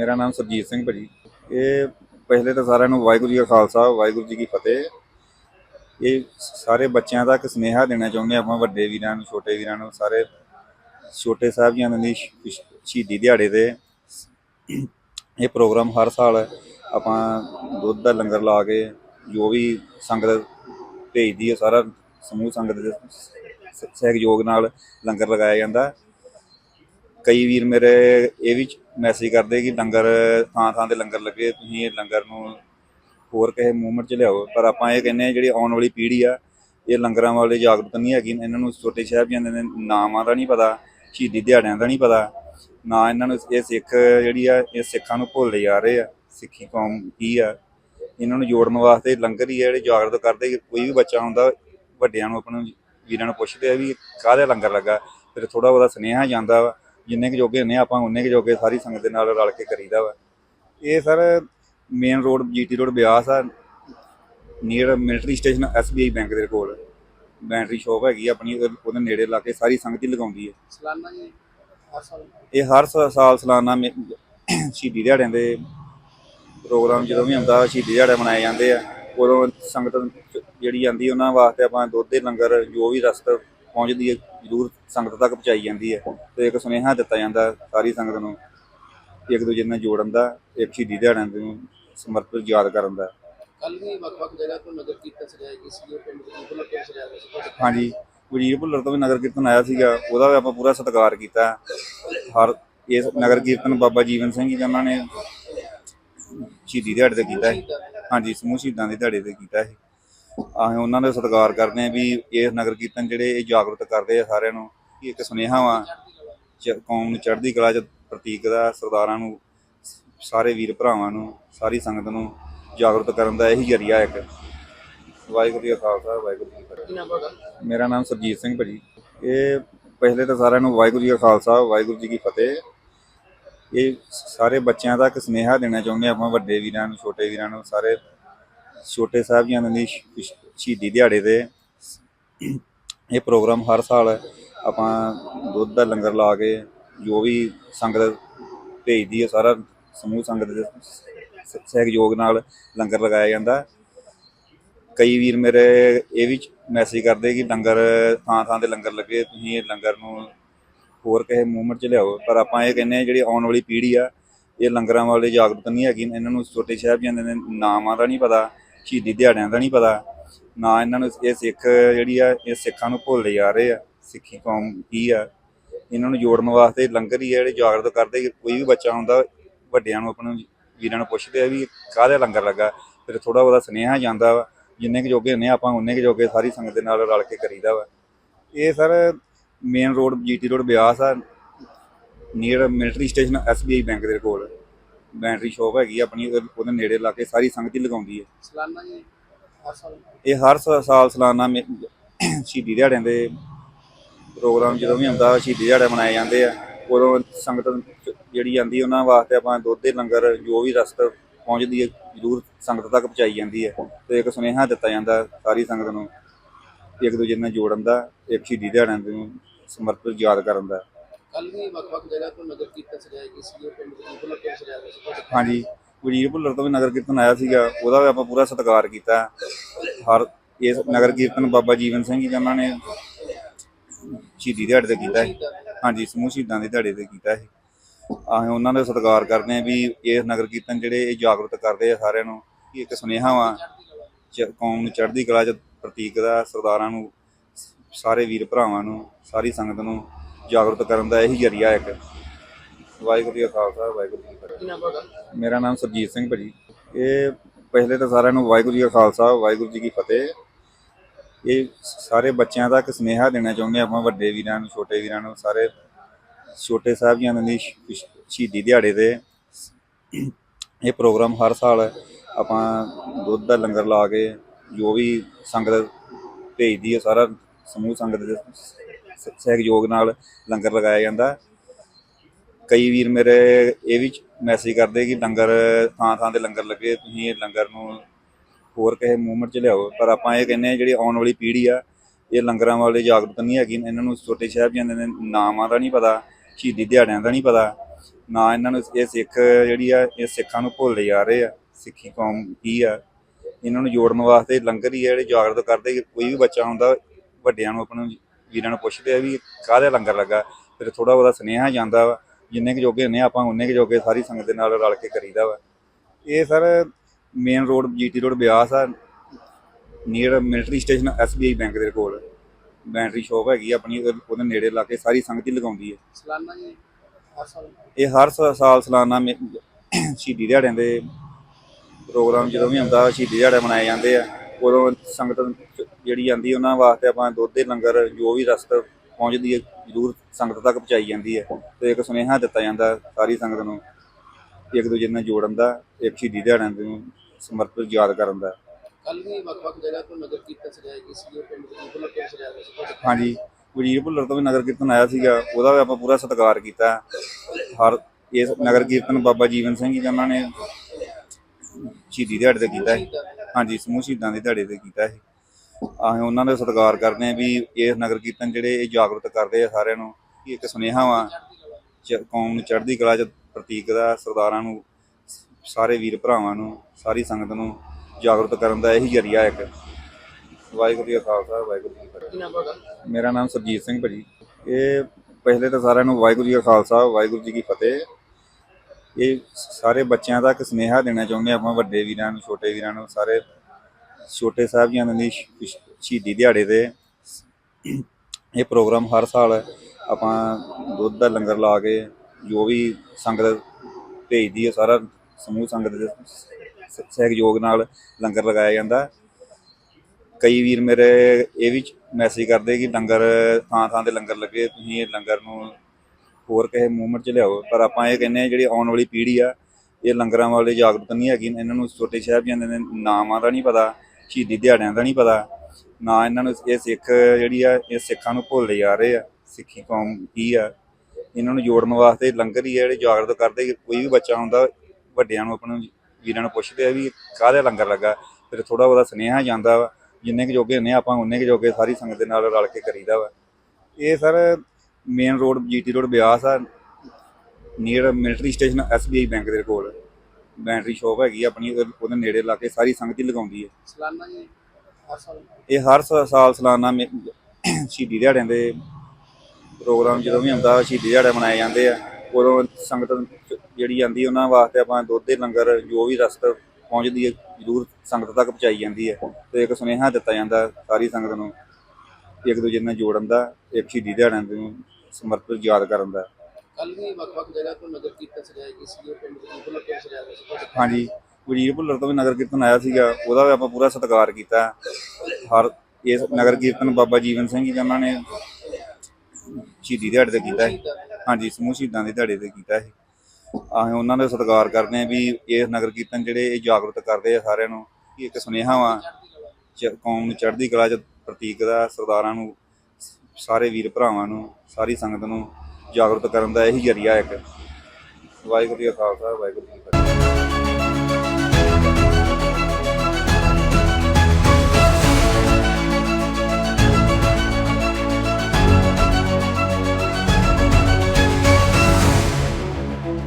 ਮੇਰਾ ਨਾਮ ਸਰਜੀਤ ਸਿੰਘ ਭਾਜੀ। ਇਹ ਪਹਿਲੇ ਤਾਂ ਸਾਰਿਆਂ ਨੂੰ ਵਾਹਿਗੁਰੂ ਜੀ ਕਾ ਖਾਲਸਾ, ਵਾਹਿਗੁਰੂ ਜੀ ਕੀ ਫਤਿਹ। ਇਹ ਸਾਰੇ ਬੱਚਿਆਂ ਦਾ ਇੱਕ ਸੁਨੇਹਾ ਦੇਣਾ ਚਾਹੁੰਦੇ ਆਪਾਂ, ਵੱਡੇ ਵੀਰਾਂ ਨੂੰ, ਛੋਟੇ ਵੀਰਾਂ ਨੂੰ, ਸਾਰੇ ਛੋਟੇ ਸਾਹਿਬਜ਼ਾਦਿਆਂ ਦੀ ਸ਼ਹੀਦੀ ਦਿਹਾੜੇ ਤੇ। ਇਹ ਪ੍ਰੋਗਰਾਮ ਹਰ ਸਾਲ ਆਪਾਂ ਦੁੱਧ ਦਾ ਲੰਗਰ ਲਾ ਕੇ, ਜੋ ਵੀ ਸੰਗਤ ਭੇਜਦੀ ਹੈ, ਸਾਰਾ ਸਮੂਹ ਸੰਗਤ ਦੇ ਸਹਿਯੋਗ ਨਾਲ ਲੰਗਰ ਲਗਾਇਆ ਜਾਂਦਾ। ਕਈ ਵੀਰ ਮੇਰੇ ਇਹ ਵੀ ਮੈਸੇਜ ਕਰਦੇ ਕਿ ਲੰਗਰ ਥਾਂ ਥਾਂ ਤੇ ਲੰਗਰ ਲੱਗੇ, ਤੁਸੀਂ ਇਹ ਲੰਗਰ ਨੂੰ ਹੋਰ ਕਿਸੇ ਮੂਵਮੈਂਟ 'ਚ ਲਿਆਓ। ਪਰ ਆਪਾਂ ਇਹ ਕਹਿੰਦੇ ਆ ਜਿਹੜੀ ਆਉਣ ਵਾਲੀ ਪੀੜ੍ਹੀ ਆ, ਇਹ ਲੰਗਰਾਂ ਵਾਲੇ ਜਾਗਰੂਕ ਨਹੀਂ ਹੈਗੀ। ਇਹਨਾਂ ਨੂੰ ਛੋਟੇ ਸਾਹਿਬਜ਼ਾਦਿਆਂ ਦੇ ਨਾਮਾਂ ਦਾ ਨਹੀਂ ਪਤਾ, ਸ਼ਹੀਦੀ ਦਿਹਾੜਿਆਂ ਦਾ ਨਹੀਂ ਪਤਾ। ਨਾ ਇਹਨਾਂ ਨੂੰ ਇਹ ਸਿੱਖ ਜਿਹੜੀ ਆ, ਇਹ ਸਿੱਖਾਂ ਨੂੰ ਭੁੱਲਦੇ ਜਾ ਰਹੇ ਆ। ਸਿੱਖੀ ਕੌਮ ਕੀ ਆ? ਇਹਨਾਂ ਨੂੰ ਜੋੜਨ ਵਾਸਤੇ ਲੰਗਰ ਹੀ ਆ, ਜਿਹੜੇ ਜਾਗਰੂਕ ਕਰਦੇ। ਕੋਈ ਵੀ ਬੱਚਾ ਹੁੰਦਾ, ਵੱਡਿਆਂ ਨੂੰ, ਆਪਣੇ ਵੀਰਾਂ ਨੂੰ ਪੁੱਛਦੇ ਆ ਵੀ ਕਾਹਦਾ ਲੰਗਰ ਲੱਗਾ? ਫਿਰ ਥੋੜਾ ਬਹੁਤਾ ਸੁਨੇਹਾ ਜਾਂਦਾ ਵਾ। ਜਿੰਨੇ ਕੁ ਜੋਗੇ ਹੁੰਨੇ ਆਪਾਂ ਉਹਨੇ ਕੁ ਜੋਗੇ ਸਾਰੀ ਸੰਗਤ ਦੇ ਨਾਲ ਰਲ ਕੇ ਕਰੀਦਾ ਵਾ। ਇਹ sir main road GT road Beas ਆ near military station SBI bank ਦੇ ਕੋਲ। ਬੈਟਰੀ ਸ਼ੋਪ ਹੈਗੀ ਆ ਆਪਣੀ ਉਹਦੇ ਨੇੜੇ ਲਾ ਕੇ ਸਾਰੀ ਸੰਗਤ ਹੀ ਲਗਾਉਂਦੀ ਹੈ ਸਲਾਨਾ ਜੀ ਹਰ ਸਾਲ? ਇਹ ਹਰ ਸਾਲ ਸਾਲਾਨਾ ਸ਼ਹੀਦੀ ਦਿਹਾੜਿਆਂ ਦੇ ਪ੍ਰੋਗਰਾਮ ਜਦੋਂ ਵੀ ਆਉਂਦਾ ਸ਼ਹੀਦੀ ਦਿਹਾੜੇ ਮਨਾਏ ਜਾਂਦੇ ਆ। ਉਦੋਂ ਸੰਗਤ ਜਿਹੜੀ ਆਂਦੀ ਉਹਨਾਂ ਵਾਸਤੇ ਆਪਾਂ ਦੁੱਧ ਦੇ ਲੰਗਰ ਜੋ ਵੀ ਰਸਤ ਪਹੁੰਚਦੀ ਹੈ ਜ਼ਰੂਰ ਸੰਗਤ ਤੱਕ ਪਹੁੰਚਾਈ ਜਾਂਦੀ ਹੈ ਤੇ ਇੱਕ ਸੁਨੇਹਾ ਦਿੱਤਾ ਜਾਂਦਾ ਸਾਰੀ ਸੰਗਤ ਨੂੰ ਇੱਕ ਦੂਜੇ ਨਾਲ ਜੋੜਨ ਦਾ ਇੱਕ ਸ਼ਹੀਦੀ ਦਿਹਾੜਿਆਂ ਨੂੰ ਸਮਰਪਿਤ ਯਾਦ ਕਰਨ ਦਾ। ਕੱਲ ਵੀ ਵੱਖ-ਵੱਖ ਜਗ੍ਹਾ ਤੋਂ ਨਗਰ ਕੀਰਤਨ ਸਜਾਇਆ ਗਿਆ ਸੀ ਪਿੰਡ ਦੇ ਕੋਲ ਕੇ ਸਜਾਇਆ ਗਿਆ ਸੀ ਹਾਂਜੀ ਵਜੀਰ ਭੁੱਲਰ ਤੋਂ ਵੀ ਨਗਰ ਕੀਰਤਨ ਆਇਆ ਸੀਗਾ ਉਹਦਾ ਵੀ ਆਪਾਂ ਪੂਰਾ ਸਤਿਕਾਰ ਕੀਤਾ। ਹਰ ਇਸ ਨਗਰ ਕੀਰਤਨ ਬਾਬਾ ਜੀਵਨ ਸਿੰਘ ਜੀ ਜਿਨ੍ਹਾਂ ਨੇ ਸ਼ਹੀਦੀ ਦਿਹਾੜੇ ਤੇ ਕੀਤਾ ਹਾਂਜੀ ਸਮੂਹ ਸ਼ਹੀਦਾਂ ਦੇ ਦਿਹਾੜੇ ਤੇ ਕੀਤਾ ਸੀ। ਅਸੀਂ ਉਹਨਾਂ ਦਾ ਸਤਿਕਾਰ ਕਰਦੇ ਹਾਂ ਵੀ ਇਹ ਨਗਰ ਕੀਰਤਨ ਜਿਹੜੇ ਇਹ ਜਾਗਰੂਕ ਕਰਦੇ ਆ ਸਾਰਿਆਂ ਨੂੰ ਕਿ ਇੱਕ ਸੁਨੇਹਾ ਵਾ ਕੌਮ ਨੂੰ ਚੜ੍ਹਦੀ ਕਲਾ ਚ ਪ੍ਰਤੀਕ ਦਾ ਸਰਦਾਰਾਂ ਨੂੰ ਸਾਰੇ ਵੀਰ ਭਰਾਵਾਂ ਨੂੰ ਸਾਰੀ ਸੰਗਤ ਨੂੰ ਜਾਗਰੂਕ ਕਰਨ ਦਾ ਇਹੀ ਜਰੀਆ ਇੱਕ। ਵਾਹਿਗੁਰੂ ਜੀ ਕਾ ਖਾਲਸਾ ਵਾਹਿਗੁਰੂ ਜੀ ਕੀ ਫਤਿਹ। ਮੇਰਾ ਨਾਮ ਸਰਜੀਤ ਸਿੰਘ ਭਾਜੀ। ਇਹ ਪਹਿਲੇ ਤਾਂ ਸਾਰਿਆਂ ਨੂੰ ਵਾਹਿਗੁਰੂ ਜੀ ਕਾ ਖਾਲਸਾ ਵਾਹਿਗੁਰੂ ਜੀ ਕੀ ਫਤਿਹ। ਇਹ ਸਾਰੇ ਬੱਚਿਆਂ ਦਾ ਇੱਕ ਸੁਨੇਹਾ ਦੇਣਾ ਚਾਹੁੰਦੇ ਆਪਾਂ ਵੱਡੇ ਵੀਰਾਂ ਨੂੰ ਛੋਟੇ ਵੀਰਾਂ ਨੂੰ ਸਾਰੇ ਛੋਟੇ ਸਾਹਿਬਜ਼ਾਦਿਆਂ ਦੀ ਸ਼ਹੀਦੀ ਦਿਹਾੜੇ ਤੇ ਇਹ ਪ੍ਰੋਗਰਾਮ ਹਰ ਸਾਲ ਆਪਾਂ ਦੁੱਧ ਦਾ ਲੰਗਰ ਲਾ ਕੇ ਜੋ ਵੀ ਸੰਗਤ ਭੇਜਦੀ ਹੈ, ਸਾਰਾ ਸਮੂਹ ਸੰਗਤ ਦੇ ਸਹਿਯੋਗ ਨਾਲ ਲੰਗਰ ਲਗਾਇਆ ਜਾਂਦਾ। ਕਈ ਵੀਰ ਮੇਰੇ ਇਹ ਵੀ ਮੈਸੇਜ ਕਰਦੇ ਕਿ ਲੰਗਰ ਥਾਂ ਥਾਂ ਤੇ ਲੰਗਰ ਲੱਗੇ, ਤੁਸੀਂ ਇਹ ਲੰਗਰ ਨੂੰ ਹੋਰ ਕਿਸੇ ਮੂਵਮੈਂਟ 'ਚ ਲਿਆਓ। ਪਰ ਆਪਾਂ ਇਹ ਕਹਿੰਦੇ ਆ ਜਿਹੜੀ ਆਉਣ ਵਾਲੀ ਪੀੜ੍ਹੀ ਆ, ਇਹ ਲੰਗਰਾਂ ਵਾਲੇ ਜਾਗਰੂਕ ਨਹੀਂ ਹੈਗੀ। ਇਹਨਾਂ ਨੂੰ ਛੋਟੇ ਸਾਹਿਬਜ਼ਾਦਿਆਂ ਦੇ ਨਾਮਾਂ ਦਾ ਨਹੀਂ ਪਤਾ। ਸ਼ਹੀਦੀ ਦਿਹਾੜਿਆਂ ਦਾ ਨਹੀਂ ਪਤਾ, ਨਾ ਇਹਨਾਂ ਨੂੰ ਇਹ ਸਿੱਖ ਜਿਹੜੀ ਆ, ਇਹ ਸਿੱਖਾਂ ਨੂੰ ਭੁੱਲਦੇ ਜਾ ਰਹੇ ਆ, ਸਿੱਖੀ ਕੌਮ ਕੀ ਆ। ਇਹਨਾਂ ਨੂੰ ਜੋੜਨ ਵਾਸਤੇ ਲੰਗਰ ਹੀ ਆ ਜਿਹੜੇ ਜਾਗਰੂਕ ਕਰਦੇ, ਕੋਈ ਵੀ ਬੱਚਾ ਹੁੰਦਾ, ਵੱਡਿਆਂ ਨੂੰ ਆਪਣੇ ਵੀਰਾਂ ਨੂੰ ਪੁੱਛਦੇ ਆ ਵੀ ਕਾਹਦਾ ਲੰਗਰ ਲੱਗਾ, ਫਿਰ ਥੋੜਾ ਬਹੁਤਾ ਸੁਨੇਹਾ ਜਾਂਦਾ ਵਾ, ਜਿੰਨੇ ਕੁ ਜੋਗੇ ਹੁੰਨੇ ਆਪਾਂ ਉਹਨੇ ਕੁ ਜੋਗੇ ਸਾਰੀ ਸੰਗਤ ਦੇ ਨਾਲ ਰਲ ਕੇ ਕਰੀਦਾ ਵਾ। ਇਹ sir main road GT road Beas ਆ near military station SBI bank ਦੇ ਕੋਲ। ਬੈਟਰੀ ਸ਼ੋਪ ਹੈਗੀ ਆ ਆਪਣੀ ਉਹਦੇ ਉਹਦੇ ਨੇੜੇ ਲਾ ਕੇ ਸਾਰੀ ਸੰਗਤ ਹੀ ਲਗਾਉਂਦੀ ਹੈ। ਸਲਾਨਾ ਜੀ ਹਰ ਸਾਲ? ਇਹ ਹਰ ਸ- ਸਾਲ ਸਾਲਾਨਾ ਮੇ- ਸ਼ਹੀਦੀ ਦਿਹਾੜਿਆਂ ਦੇ ਪ੍ਰੋਗਰਾਮ ਜਦੋਂ ਵੀ ਆਉਂਦਾ ਸ਼ਹੀਦੀ ਦਿਹਾੜੇ ਮਨਾਏ ਜਾਂਦੇ ਆ। ਉਦੋਂ ਸੰਗਤ ਜਿਹੜੀ ਆਂਦੀ ਉਹਨਾਂ ਵਾਸਤੇ ਆਪਾਂ ਦੁੱਧ ਦੇ ਲੰਗਰ ਜੋ ਵੀ ਰਸਤ ਪਹੁੰਚਦੀ ਹੈ ਜ਼ਰੂਰ ਸੰਗਤ ਤੱਕ ਪਹੁੰਚਾਈ ਜਾਂਦੀ ਹੈ। ਤੇ ਇੱਕ ਸੁਨੇਹਾ ਦਿੱਤਾ ਜਾਂਦਾ ਸਾਰੀ ਸੰਗਤ ਨੂੰ ਇੱਕ ਦੂਜੇ ਨਾਲ ਜੋੜਨ ਦਾ ਇੱਕ ਸ਼ਹੀਦੀ ਦਿਹਾੜਿਆਂ ਨੂੰ ਸਮਰਪਿਤ ਯਾਦ ਕਰਨ ਦਾ। ਕੱਲ ਵੀ ਵੱਖ-ਵੱਖ ਜਗ੍ਹਾ ਤੋਂ ਨਗਰ ਕੀਰਤਨ ਸਜਾਇਆ ਗਿਆ ਸੀ ਪਿੰਡ ਦੇ ਕੋਲ ਕੇ ਸਜਾਇਆ ਗਿਆ ਸੀ ਹਾਂਜੀ ਵਜੀਰ ਭੁੱਲਰ ਤੋਂ ਵੀ ਨਗਰ ਕੀਰਤਨ ਆਇਆ ਸੀਗਾ, ਉਹਦਾ ਵੀ ਆਪਾਂ ਪੂਰਾ ਸਤਿਕਾਰ ਕੀਤਾ। ਹਰ, ਇਸ ਨਗਰ ਕੀਰਤਨ ਬਾਬਾ ਜੀਵਨ ਸਿੰਘ ਜੀ ਜਿਨ੍ਹਾਂ ਨੇ ਸ਼ਹੀਦੀ ਦਿਹਾੜੇ ਤੇ ਕੀਤਾ ਸੀ। ਹਾਂਜੀ, ਸਮੂਹ ਸ਼ਹੀਦਾਂ ਦੇ ਦਿਹਾੜੇ ਤੇ ਕੀਤਾ ਸੀ। ਅਸੀਂ ਉਹਨਾਂ ਦਾ ਸਤਿਕਾਰ ਕਰਦੇ ਹਾਂ ਵੀ ਇਹ ਨਗਰ ਕੀਰਤਨ ਜਿਹੜੇ ਇਹ ਜਾਗਰੂਕ ਕਰਦੇ ਆ ਸਾਰਿਆਂ ਨੂੰ, ਕਿ ਇੱਕ ਸੁਨੇਹਾ ਵਾ, ਚ- ਕੌਮ ਨੂੰ ਚੜ੍ਹਦੀ ਕਲਾ ਚ ਪ੍ਰਤੀਕ ਦਾ ਸਰਦਾਰਾਂ ਨੂੰ, ਸਾਰੇ ਵੀਰ ਭਰਾਵਾਂ ਨੂੰ, ਸਾਰੀ ਸੰਗਤ ਨੂੰ ਜਾਗਰੂਕ ਕਰਨ ਦਾ ਇਹੀ ਜਰੀਆ ਇੱਕ। ਵਾਹਿਗੁਰੂ ਜੀ ਕਾ ਖਾਲਸਾ ਵਾਹਿਗੁਰੂ ਜੀ ਕੀ ਫਤਿਹ। ਮੇਰਾ ਨਾਮ ਸਰਜੀਤ ਸਿੰਘ ਭਾਜੀ। ਇਹ ਪਹਿਲੇ ਤਾਂ ਸਾਰਿਆਂ ਨੂੰ ਵਾਹਿਗੁਰੂ ਜੀ ਕਾ ਖਾਲਸਾ ਵਾਹਿਗੁਰੂ ਜੀ ਕੀ ਫਤਿਹ। ਇਹ ਸਾਰੇ ਬੱਚਿਆਂ ਦਾ ਇੱਕ ਸੁਨੇਹਾ ਦੇਣਾ ਚਾਹੁੰਦੇ ਆਪਾਂ ਵੱਡੇ ਵੀਰਾਂ ਨੂੰ ਛੋਟੇ ਵੀਰਾਂ ਨੂੰ ਸਾਰੇ ਛੋਟੇ ਸਾਹਿਬਜ਼ਾਦਿਆਂ ਦੀ ਸ਼ਹੀਦੀ ਦਿਹਾੜੇ ਤੇ। ਇਹ ਪ੍ਰੋਗਰਾਮ ਹਰ ਸਾਲ ਆਪਾਂ ਦੁੱਧ ਦਾ ਲੰਗਰ ਲਾ ਕੇ ਜੋ ਵੀ ਸੰਗਤ ਭੇਜਦੀ ਹੈ ਸਾਰਾ ਸਮੂਹ ਸੰਗਤ ਦੇ ਸਹਿਯੋਗ ਨਾਲ ਲੰਗਰ ਲਗਾਇਆ ਜਾਂਦਾ। ਕਈ ਵੀਰ ਮੇਰੇ ਇਹ ਵੀ ਮੈਸੇਜ ਕਰਦੇ ਕਿ ਲੰਗਰ ਥਾਂ ਥਾਂ ਤੇ ਲੰਗਰ ਲੱਗੇ, ਤੁਸੀਂ ਇਹ ਲੰਗਰ ਨੂੰ ਹੋਰ ਕਿਸੇ ਮੂਵਮੈਂਟ 'ਚ ਲਿਆਓ। ਪਰ ਆਪਾਂ ਇਹ ਕਹਿੰਦੇ ਆ ਜਿਹੜੀ ਆਉਣ ਵਾਲੀ ਪੀੜ੍ਹੀ ਆ, ਇਹ ਲੰਗਰਾਂ ਵਾਲੇ ਜਾਗਰੂਕ ਨਹੀਂ ਹੈਗੀ। ਇਹਨਾਂ ਨੂੰ ਛੋਟੇ ਸਾਹਿਬਜ਼ਾਦਿਆਂ ਦੇ ਨਾਮਾਂ ਦਾ ਨਹੀਂ ਪਤਾ, ਸ਼ਹੀਦੀ ਦਿਹਾੜਿਆਂ ਦਾ ਨਹੀਂ ਪਤਾ, ਨਾ ਇਹਨਾਂ ਨੂੰ ਇਹ ਸਿੱਖ ਜਿਹੜੀ ਆ, ਇਹ ਸਿੱਖਾਂ ਨੂੰ ਭੁੱਲਦੇ ਜਾ ਰਹੇ ਆ। ਸਿੱਖੀ ਕੌਮ ਕੀ ਆ? ਇਹਨਾਂ ਨੂੰ ਜੋੜਨ ਵਾਸਤੇ ਲੰਗਰ ਹੀ ਆ ਜਿਹੜੇ ਜਾਗਰੂਕ ਕਰਦੇ ਕੋਈ ਵੀ ਬੱਚਾ ਹੁੰਦਾ, ਵੱਡਿਆਂ ਨੂੰ ਆਪਣਾ ਵੀਰਾਂ ਨੂੰ ਪੁੱਛਦੇ ਆ ਵੀ ਕਾਹਦਾ ਲੰਗਰ ਲੱਗਾ ਫਿਰ ਥੋੜਾ ਬਹੁਤਾ ਸੁਨੇਹਾ ਜਾਂਦਾ ਵਾ ਜਿੰਨੇ ਕੁ ਜੋਗੇ ਹੁੰਨੇ ਆ, ਆਪਾਂ ਉਨੇ ਕੁ ਜੋਗੇ ਸਾਰੀ ਸੰਗਤ ਦੇ ਨਾਲ ਰਲ ਕੇ ਕਰੀਦਾ ਵਾ। ਇਹ sir main road GT road Beas ਆ near military station SBI bank ਦੇ ਕੋਲ। ਬੈਟਰੀ ਸ਼ੋਪ ਹੈਗੀ ਆਪਣੀ ਉਹਦੇ ਨੇੜੇ ਲਾ ਕੇ ਸਾਰੀ ਸੰਗਤ ਹੀ ਲਗਾਉਂਦੀ ਹੈ ਸਲਾਨਾ ਜੀ ਹਰ ਸਾਲ? ਇਹ ਹਰ ਸਾਲ ਸਾਲਾਨਾ ਮੇ- ਸ਼ਹੀਦੀ ਦਿਹਾੜਿਆਂ ਦੇ ਪ੍ਰੋਗਰਾਮ ਜਦੋਂ ਵੀ ਹੁੰਦਾ ਸ਼ਹੀਦੀ ਦਿਹਾੜੇ ਮਨਾਏ ਜਾਂਦੇ ਆ ਉਦੋਂ ਸੰਗਤ ਜਿਹੜੀ ਆਂਦੀ ਉਹਨਾਂ ਵਾਸਤੇ ਆਪਾਂ ਦੁੱਧ ਦੇ ਲੰਗਰ ਜੋ ਵੀ ਰਸਤ ਪਹੁੰਚਦੀ ਹੈ ਜ਼ਰੂਰ ਸੰਗਤ ਤੱਕ ਪਹੁੰਚਾਈ ਜਾਂਦੀ ਹੈ ਤੇ ਇੱਕ ਸੁਨੇਹਾ ਦਿੱਤਾ ਜਾਂਦਾ ਸਾਰੀ ਸੰਗਤ ਨੂੰ ਇੱਕ ਦੂਜੇ ਨਾਲ ਜੋੜਨ ਦਾ ਇੱਕ ਸ਼ਹੀਦੀ ਦਿਹਾੜਿਆਂ ਨੂੰ ਸਮਰਪਿਤ ਯਾਦ ਕਰਨ ਦਾ। ਕੱਲ ਵੀ ਵੱਖ-ਵੱਖ ਜਗ੍ਹਾ ਤੋਂ ਨਗਰ ਕੀਰਤਨ ਸਜਾਇਆ ਗਿਆ ਸੀ ਉਹ ਪਿੰਡ ਵਜੀਦਪੁਰ ਤੋਂ ਸਜਾਇਆ ਗਿਆ ਸੀ। ਤੁਹਾਡੇ ਹਾਂਜੀ ਵਜੀਰ ਭੁੱਲਰ ਤੋਂ ਵੀ ਨਗਰ ਕੀਰਤਨ ਆਇਆ ਸੀਗਾ ਉਹਦਾ ਵੀ ਆਪਾਂ ਪੂਰਾ ਸਤਿਕਾਰ ਕੀਤਾ। ਹਰ ਇਸ ਨਗਰ ਕੀਰਤਨ ਬਾਬਾ ਜੀਵਨ ਸਿੰਘ ਜੀ ਉਹਨਾਂ ਨੇ ਸ਼ਹੀਦੀ ਦਿਹਾੜੇ ਤੇ ਕੀਤਾ ਹਾਂਜੀ ਸਮੂਹ ਸ਼ਹੀਦਾਂ ਦੇ ਦਿਹਾੜੇ ਤੇ ਕੀਤਾ ਸੀ। ਅਸੀਂ ਉਹਨਾਂ ਦਾ ਸਤਿਕਾਰ ਕਰਦੇ ਹਾਂ ਵੀ ਇਹ ਨਗਰ ਕੀਰਤਨ ਜਿਹੜੇ ਇਹ ਜਾਗਰੂਕ ਕਰਦੇ ਆ ਸਾਰਿਆਂ ਨੂੰ ਕਿ ਇੱਕ ਸੁਨੇਹਾ ਵਾ ਕੌਮ ਨੂੰ ਚੜ੍ਹਦੀ ਕਲਾ ਚ ਪ੍ਰਤੀਕ ਦਾ ਸਰਦਾਰਾਂ ਨੂੰ ਸਾਰੇ ਵੀਰ ਭਰਾਵਾਂ ਨੂੰ ਸਾਰੀ ਸੰਗਤ ਨੂੰ ਜਾਗਰੂਕ ਕਰਨ ਦਾ ਇਹੀ ਜਰੀਆ ਇੱਕ। ਵਾਹਿਗੁਰੂ ਜੀ ਖਾਲਸਾ ਵਾਹਿਗੁਰੂ ਜੀ ਕੀ ਫਤਿਹ। ਮੇਰਾ ਨਾਮ ਸਰਜੀਤ ਸਿੰਘ ਭਾਜੀ। ਇਹ ਪਹਿਲੇ ਤਾਂ ਸਾਰਿਆਂ ਨੂੰ ਵਾਹਿਗੁਰੂ ਜੀ ਖਾਲਸਾ ਵਾਹਿਗੁਰੂ ਜੀ ਕੀ ਫਤਿਹ। ਇਹ ਸਾਰੇ ਬੱਚਿਆਂ ਤੱਕ ਸੁਨੇਹਾ ਦੇਣਾ ਚਾਹੁੰਦੇ ਆਪਾਂ ਵੱਡੇ ਵੀਰਾਂ ਨੂੰ ਛੋਟੇ ਵੀਰਾਂ ਨੂੰ ਸਾਰੇ ਛੋਟੇ ਸਾਹਿਬਜ਼ਾਦਿਆਂ ਦੀ ਸ਼ਹੀਦੀ ਦਿਹਾੜੇ ਤੇ ਇਹ ਪ੍ਰੋਗਰਾਮ ਹਰ ਸਾਲ ਆਪਾਂ ਦੁੱਧ ਦਾ ਲੰਗਰ ਲਾ ਕੇ ਜੋ ਵੀ ਸੰਗਤ ਭੇਜਦੀ ਹੈ, ਸਾਰਾ ਸਮੂਹ ਸੰਗਤ ਦੇ ਸਹਿਯੋਗ ਨਾਲ ਲੰਗਰ ਲਗਾਇਆ ਜਾਂਦਾ। ਕਈ ਵੀਰ ਮੇਰੇ ਇਹ ਵੀ ਮੈਸੇਜ ਕਰਦੇ ਕਿ ਲੰਗਰ ਥਾਂ ਥਾਂ ਤੇ ਲੰਗਰ ਲੱਗੇ, ਤੁਸੀਂ ਇਹ ਲੰਗਰ ਨੂੰ ਹੋਰ ਕਿਸੇ ਮੂਵਮੈਂਟ 'ਚ ਲਿਆਓ। ਪਰ ਆਪਾਂ ਇਹ ਕਹਿੰਦੇ ਆ ਜਿਹੜੀ ਆਉਣ ਵਾਲੀ ਪੀੜ੍ਹੀ ਆ, ਇਹ ਲੰਗਰਾਂ ਵਾਲੇ ਜਾਗਰੂਕ ਨਹੀਂ ਹੈਗੀ। ਇਹਨਾਂ ਨੂੰ ਛੋਟੇ ਸਾਹਿਬਜ਼ਾਦਿਆਂ ਦੇ ਨਾਮਾਂ ਦਾ ਨਹੀਂ ਪਤਾ। ਸ਼ਹੀਦੀ ਦਿਹਾੜਿਆਂ ਦਾ ਨਹੀਂ ਪਤਾ। ਨਾ ਇਹਨਾਂ ਨੂੰ ਇਹ ਸਿੱਖ ਜਿਹੜੀ ਆ, ਇਹ ਸਿੱਖਾਂ ਨੂੰ ਭੁੱਲਦੇ ਜਾ ਰਹੇ ਆ। ਸਿੱਖੀ ਕੌਮ ਕੀ ਆ? ਇਹਨਾਂ ਨੂੰ ਜੋੜਨ ਵਾਸਤੇ ਲੰਗਰ ਹੀ ਆ ਜਿਹੜੇ ਜਾਗਰੂਕ ਕਰਦੇ। ਕੋਈ ਵੀ ਬੱਚਾ ਹੁੰਦਾ, ਵੱਡਿਆਂ ਨੂੰ ਆਪਣੇ ਵੀਰਾਂ ਨੂੰ ਪੁੱਛਦੇ ਆ ਵੀ ਕਾਹਦਾ ਲੰਗਰ ਲੱਗਾ? ਫਿਰ ਥੋੜਾ ਬਹੁਤਾ ਸੁਨੇਹਾ ਜਾਂਦਾ ਵਾ। ਜਿੰਨੇ ਕੁ ਜੋਗੇ ਨੇ ਆਪਾਂ ਉਨੇ ਕੁ ਜੋਗੇ ਸਾਰੀ ਸੰਗਤ ਦੇ ਨਾਲ ਰਲ ਕੇ ਕਰੀਦਾ ਵਾ। ਇਹ sir main road GT road Beas ਆ। Near military station SBI bank ਦੇ ਕੋਲ। ਬੈਟਰੀ ਸ਼ੋਪ ਹੈਗੀ ਆ ਆਪਣੀ ਉਹਦੇ ਉਹਦੇ ਨੇੜੇ ਲਾ ਕੇ ਸਾਰੀ ਸੰਗਤ ਹੀ ਲਗਾਉਂਦੀ ਹੈ। ਸਲਾਨਾ ਜੀ ਹਰ ਸਾਲ? ਇਹ ਹਰ ਸ- ਸਾਲ ਸਾਲਾਨਾ ਮੇ- ਸ਼ਹੀਦੀ ਦਿਹਾੜਿਆਂ ਦੇ ਪ੍ਰੋਗਰਾਮ ਜਦੋਂ ਵੀ ਹੁੰਦਾ ਸ਼ਹੀਦੀ ਦਿਹਾੜੇ ਮਨਾਏ ਜਾਂਦੇ ਆ। ਉਦੋਂ ਸੰਗਤ ਜਿਹੜੀ ਆਂਦੀ ਉਹਨਾਂ ਵਾਸਤੇ ਆਪਾਂ ਦੁੱਧ ਦੇ ਲੰਗਰ ਜੋ ਵੀ ਰਸਤ ਪਹੁੰਚਦੀ ਹੈ ਜ਼ਰੂਰ ਸੰਗਤ ਤੱਕ ਪਹੁੰਚਾਈ ਜਾਂਦੀ ਹੈ। ਤੇ ਇੱਕ ਸੁਨੇਹਾ ਦਿੱਤਾ ਜਾਂਦਾ ਸਾਰੀ ਸੰਗਤ ਨੂੰ ਇੱਕ ਦੂਜੇ ਨਾਲ ਜੋੜਨ ਦਾ ਇੱਕ ਸ਼ਹੀਦੀ ਦਿਹਾੜਿਆਂ ਨੂੰ ਸਮਰਪਿਤ ਯਾਦ ਕਰਨ ਦਾ। ਕੱਲ ਵੀ ਵੱਖ-ਵੱਖ ਜਗ੍ਹਾ ਤੋਂ ਨਗਰ ਕੀਰਤਨ ਸਜਾਇਆ ਗਿਆ ਸੀ ਪਿੰਡ ਵਜੀਦਪੁਰ ਤੋਂ ਸਜਾਇਆ ਗਿਆ ਸੀ ਤੁਹਾਡੇ ਹਾਂਜੀ ਵਜੀਰ ਭੁੱਲਰ ਤੋਂ ਵੀ ਨਗਰ ਕੀਰਤਨ ਆਇਆ ਸੀਗਾ ਉਹਦਾ ਵੀ ਆਪਾਂ ਪੂਰਾ ਸਤਿਕਾਰ ਕੀਤਾ। ਹਰ ਇਸ ਨਗਰ ਕੀਰਤਨ ਬਾਬਾ ਜੀਵਨ ਸਿੰਘ ਜੀ ਉਹਨਾਂ ਨੇ ਸ਼ਹੀਦੀ ਦਿਹਾੜੇ ਤੇ ਕੀਤਾ ਸੀ। ਹਾਂਜੀ ਸਮੂਹ ਸ਼ਹੀਦਾਂ ਦੇ ਦਿਹਾੜੇ ਤੇ ਕੀਤਾ ਸੀ। ਅਸੀਂ ਉਹਨਾਂ ਦਾ ਸਤਿਕਾਰ ਕਰਦੇ ਹਾਂ ਵੀ ਇਹ ਨਗਰ ਕੀਰਤਨ ਜਿਹੜੇ ਇਹ ਜਾਗਰੂਕ ਕਰਦੇ ਆ ਸਾਰਿਆਂ ਨੂੰ ਕਿ ਇੱਕ ਸੁਨੇਹਾ ਵਾ ਕੌਮ ਨੂੰ ਚੜ੍ਹਦੀ ਕਲਾ ਚ ਪ੍ਰਤੀਕ ਦਾ ਸਰਦਾਰਾਂ ਨੂੰ ਸਾਰੇ ਵੀਰ ਭਰਾਵਾਂ ਨੂੰ ਸਾਰੀ ਸੰਗਤ ਨੂੰ ਜਾਗਰੂਕ ਕਰਨ ਦਾ ਇਹੀ ਜਰੀਆ ਇੱਕ। ਵਾਹਿਗੁਰੂ ਜੀ ਕਾ ਖਾਲਸਾ ਵਾਹਿਗੁਰੂ ਜੀ ਕੀ ਫਤਿਹ।